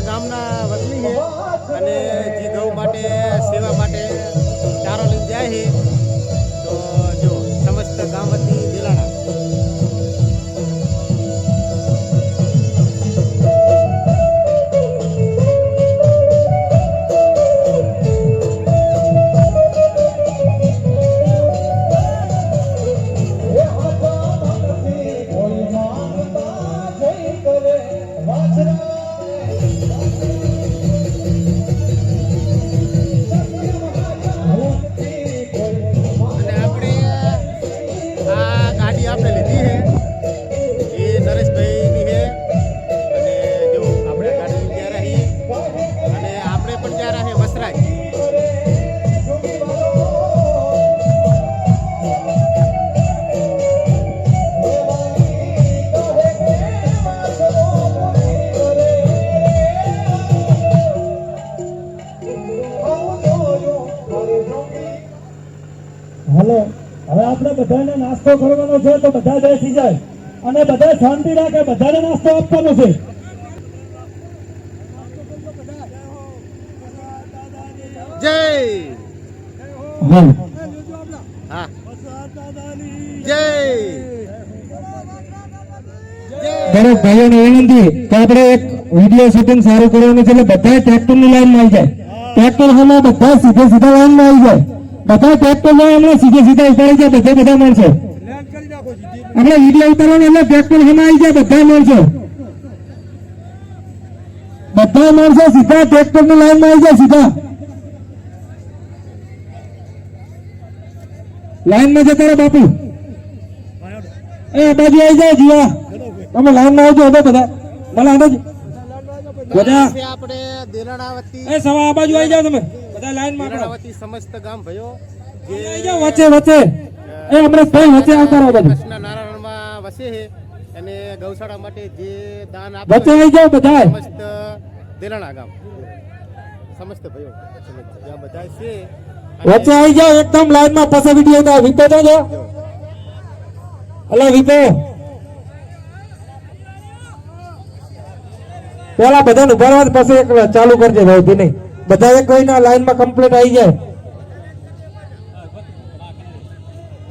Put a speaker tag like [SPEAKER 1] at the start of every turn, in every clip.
[SPEAKER 1] ગામના
[SPEAKER 2] બધાને નાસ્તો કરવાનો છે તો બધા બેસી જાય. અને બધા શાંતિ રાખે બધાને નાસ્તો આપવાનો છે.
[SPEAKER 1] જય!
[SPEAKER 2] હા. દરેક ભાઈઓને વિનંતી કે આપણે એક વીડિયો શૂટિંગ સારું કરવાનું છે એટલે બધા ટ્રેક્ટરની લાઈનમાં આવી જાય. ટ્રેક્ટર સામે બધા સીધે સીધા લાઈનમાં આવી જાય. બધા ટ્રેક્ટરમાં હમણાં સીધે સીધા ઉતારી જાય બધા બધા માણસો. આપણે વીડિયો ઉતારવાનો એટલે ટ્રેક્ટર હમણાં આવી જાય બધા માણસો. બધા માણસો સીધા ટ્રેક્ટરની લાઈનમાં આવી જાય સીધા. લાઈનમાં જતા રહો બાપુ. એ બાજુ આવી જાય જીવા. તમે લાઈનમાં આવજો હવે બધા. મને આને બધા.
[SPEAKER 1] આપણે
[SPEAKER 2] એ સવા આ બાજુ આવી જાઓ તમે. બધા લાઈનમાં
[SPEAKER 1] દેલાણા વતી સમસ્ત ગામ ભયો જે
[SPEAKER 2] વચ્ચે વચ્ચે. એ અમરેશભાઈ વચ્ચે આવતા રહો બધું.
[SPEAKER 1] નારાયણમાં વસે છે અને ગૌશાળા માટે જે દાન આપે
[SPEAKER 2] વચ્ચે આવી જાવ બધા
[SPEAKER 1] સમસ્ત દેલાણા ગામ. સમસ્ત ભયો. જ્યાં બધા છે.
[SPEAKER 2] વચ્ચે આવી જાઓ એકદમ લાઈનમાં પાછા વીડિયો તો વિપો તો જો. અલા વિપો પેલા બધાને ઊભા રહેવા પછી એક ચાલુ કરજે ભાઈ નહીં બધા એક કોઈના લાઈનમાં કમ્પ્લીટ આવી જાય.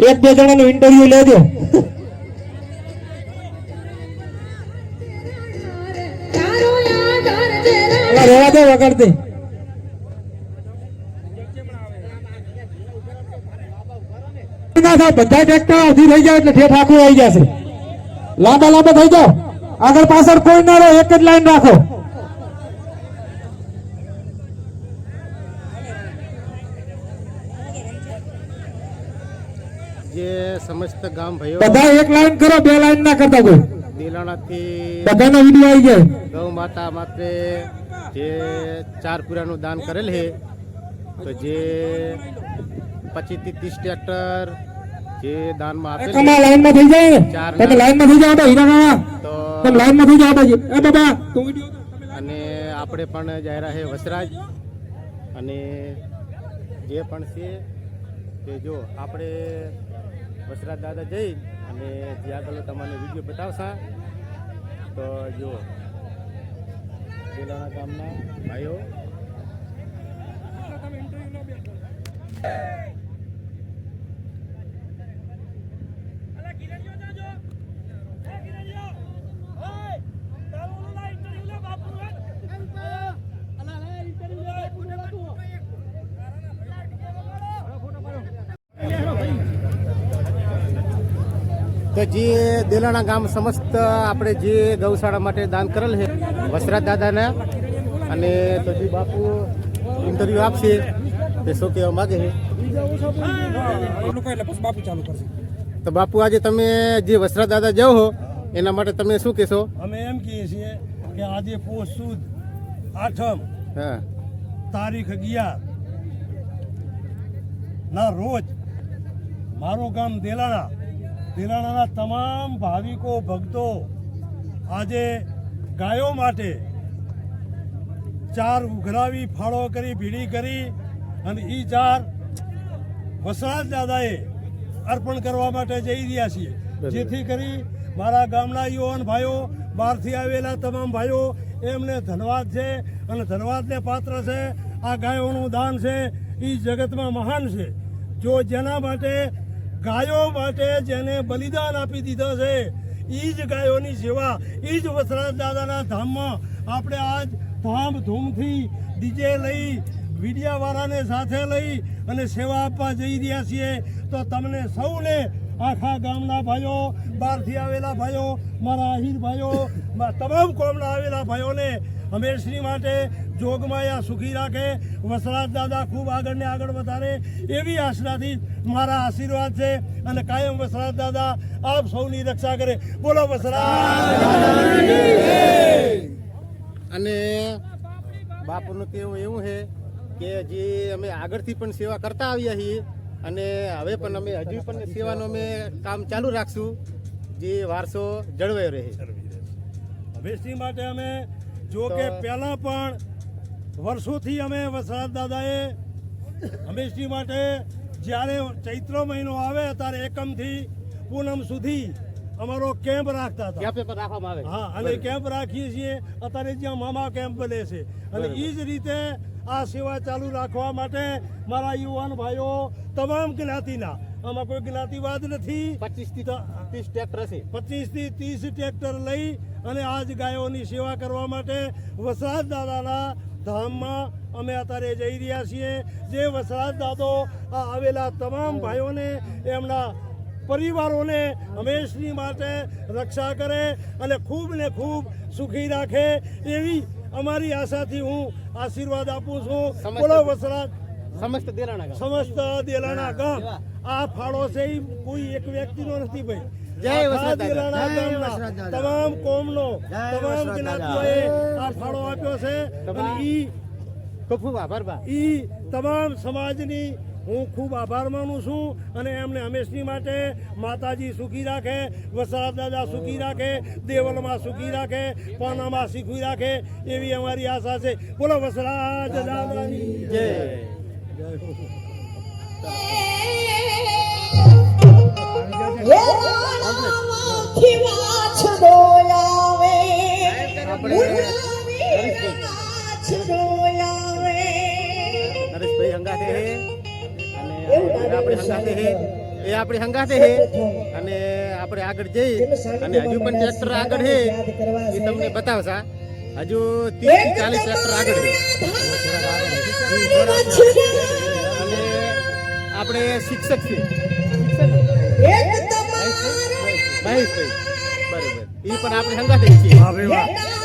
[SPEAKER 2] એક બે જણાનું ઇન્ટરવ્યુ લેજો
[SPEAKER 3] તારો આધાર તેરા
[SPEAKER 2] અલા રહેવા દે વગાડતી. ના થાય બધા ટ્રેક્ટર અડધી થઈ જાય એટલે ઠેઠ આખું આવી જશે. લાંબા લાંબા થઈ જાઓ. આગળ પાછળ કોઈ ના રહો એક જ લાઈન રાખો.
[SPEAKER 1] જે સમસ્ત ગામ ભાઈઓ
[SPEAKER 2] બધા એક લાઈન કરો બે લાઈન ના કરતા કોઈ.
[SPEAKER 1] દેલાણાથી
[SPEAKER 2] બધાનો વીડિયો આવી જાય.
[SPEAKER 1] ગૌ માતા માટે જે ચાર પૂરાનું દાન કરેલ છે તો જે પચીસથી ત્રીસ ટ્રેક્ટર જે દાનમાં આપેલ
[SPEAKER 2] તમે લાઈનમાં થઈ જાય
[SPEAKER 1] ચાર
[SPEAKER 2] તમે લાઈનમાં થઈ જાઓ તો હીરા કાકા
[SPEAKER 1] તો
[SPEAKER 2] તમે લાઈનમાં થઈ જાઓ બાજી એ બાબા તું વીડિયો
[SPEAKER 1] અને આપણે પણ જાહેરા છે વસરાજ. અને જે પણ છે તે જો આપણે વસરાજ દાદા જઈ અને જે આગળ તમને વીડિયો બતાવશા તો જો દેલાણા ગામના ભાઈઓ. તો જે દેલાણા ગામ સમસ્ત આપણે જે ગૌશાળા માટે દાન કરેલ છે વસરાજ દાદાને અને તો જે બાપુ ઇન્ટરવ્યુ આપશે તે શું કહેવા માગે છે? તો બાપુ આજે તમે જે વસરાજ દાદા જાઓ હો એના માટે તમે શું કહેશો?
[SPEAKER 4] અમે એમ કહીએ છીએ કે આજે પોષ સુદ આઠમ
[SPEAKER 1] હા.
[SPEAKER 4] તારીખ અગિયાર. ના રોજ. મારું ગામ દેલાણા. દેલાણાના તમામ ભાવિકો ભક્તો આજે ગાયો માટે ચાર ઉઘરાવી ફાળો કરી ભીડી કરી અને એ ચાર વસરાજ દાદાએ અર્પણ કરવા માટે જઈ રહ્યા છીએ. જેથી કરી મારા ગામના યુવાન ભાઈઓ બહારથી આવેલા તમામ ભાઈઓ એમને ધન્યવાદ છે અને ધન્યવાદને પાત્ર છે. આ ગાયોનું દાન છે. એ જગતમાં મહાન છે. જો જેના માટે ગાયો માટે જેને બલિદાન આપી દીધો છે એ જ ગાયોની સેવા એ જ વસરાજ દાદાના ધામમાં આપણે આજ ધામધૂમથી ડીજે લઈ મીડિયાવાળાને સાથે લઈ અને સેવા આપવા જઈ રહ્યા છીએ. તો તમને સૌને આખા ગામના ભાઈઓ, બહારથી આવેલા ભાઈઓ, મારા આહિર ભાઈઓ તમામ કોમના આવેલા ભાઈઓને હંમેશની માટે જોગમાયા સુખી રાખે વસરાજ દાદા ખૂબ આગળ ને આગળ વધારે એવી આશરાથી મારા આશીર્વાદ છે અને કાયમ વસરાજ દાદા આપ સૌની રક્ષા કરે. બોલો વસરાજ.
[SPEAKER 1] અને બાપુનું કહેવું એવું છે કે જે અમે આગળથી પણ સેવા કરતા આવ્યા છીએ અને હવે પણ અમે હજુ પણ સેવાનું અમે કામ ચાલુ રાખશું. જે વારસો જળવાયો રહે.
[SPEAKER 4] હંમેશની માટે અમે જો કે પહેલાં પણ વર્ષોથી અમે વસરાજ દાદાએ હંમેશની માટે જ્યારે ચૈત્ર મહિનો આવે ત્યારે એકમથી પૂનમ સુધી અમારો કેમ્પ રાખતા હતા. હા અને કેમ્પ રાખીએ છીએ. અત્યારે જ્યાં મામા કેમ્પ બને છે. અને એ જ રીતે આ સેવા ચાલુ રાખવા માટે મારા યુવાન ભાઈઓ તમામ જ્ઞાતિના આમાં કોઈ જ્ઞાતિવાદ નથી.
[SPEAKER 1] પચીસથી ત્રીસ ટ્રેક્ટર
[SPEAKER 4] છે પચીસથી ત્રીસ ટ્રેક્ટર લઈ અને આજ ગાયોની સેવા કરવા માટે વસરાજ દાદાના ધામમાં અમે અત્યારે જઈ રહ્યા છીએ. જે વસરાજ દાદો આવેલા તમામ ભાઈઓને એમના પરિવારોને હંમેશની માટે રક્ષા કરે અને ખૂબ ને ખૂબ સુખી રાખે એવી અમારી આશાથી હું આશીર્વાદ આપું છું. બોલો વસરાજ.
[SPEAKER 1] સમસ્ત દેલાણા
[SPEAKER 4] સમસ્ત દેલાણા ગામ. આ ફાળો છે એ કોઈ એક વ્યક્તિનો નથી ભાઈ. તમામ કોમનો તમામ જ્ઞાતિઓએ આ ફાળો આપ્યો છે. અને ઈ
[SPEAKER 1] ખૂબ ખૂબ આભાર
[SPEAKER 4] ઈ તમામ સમાજની હું ખૂબ આભાર માનું છું અને એમને હંમેશની માટે માતાજી સુખી રાખે વસરાજ દાદા સુખી રાખે દેવલમાં સુખી રાખે પાનામાં સુખી રાખે એવી અમારી આશા છે. બોલો વસરાજ દાદાની.
[SPEAKER 1] જય. નરેશભાઈ હંગાતે હે. અને આપણે હંગાતે હે. એ આપણી હંગાતે હે. અને આપણે આગળ જઈ અને હજુ પણ ટ્રેક્ટર આગળ હે. એ તમને બતાવશા. હજુ ત્રીસથી ચાલીસ ટ્રેક્ટર આગળ છે અને આપણે શિક્ષક છે મહેશભાઈ બરોબર. એ પણ આપણે હંગાતે જ છીએ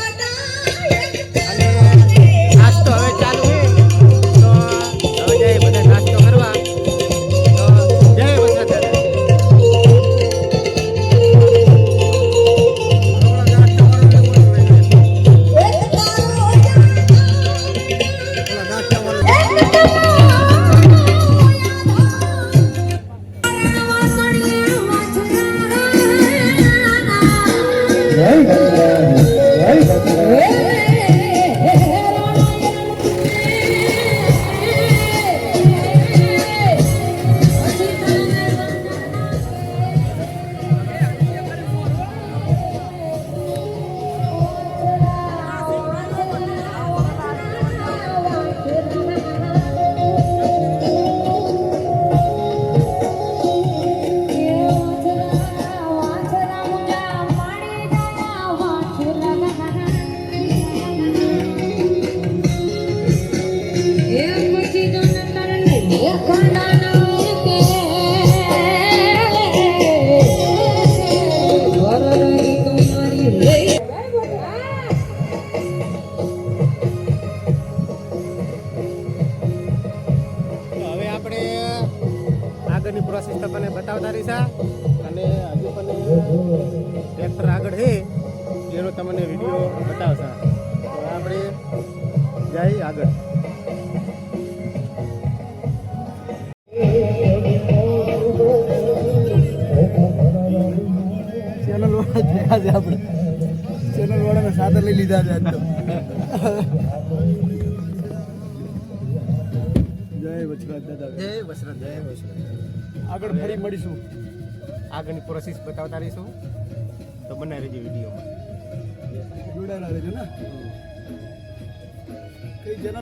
[SPEAKER 1] ટ્રેક્ટર આગળ છે એનો તમને વીડિયો બતાવશે. તો આપણે જઈ આગળ.
[SPEAKER 5] ચેનલ વાળા જોયા છે આપણે. ચેનલ વાળાને સાથે લઈ લીધા છે આજ તો. જય વચરાજ દાદા.
[SPEAKER 1] જય વસરત જય વસરત
[SPEAKER 5] આગળ ફરી મળીશું.
[SPEAKER 1] આગળની પ્રોસેસ બતાવતા રહીશું. તો બનાવી રહેજો વિડીયોમાં.
[SPEAKER 5] જોડાયેલા રહેજો ને? કઈ જના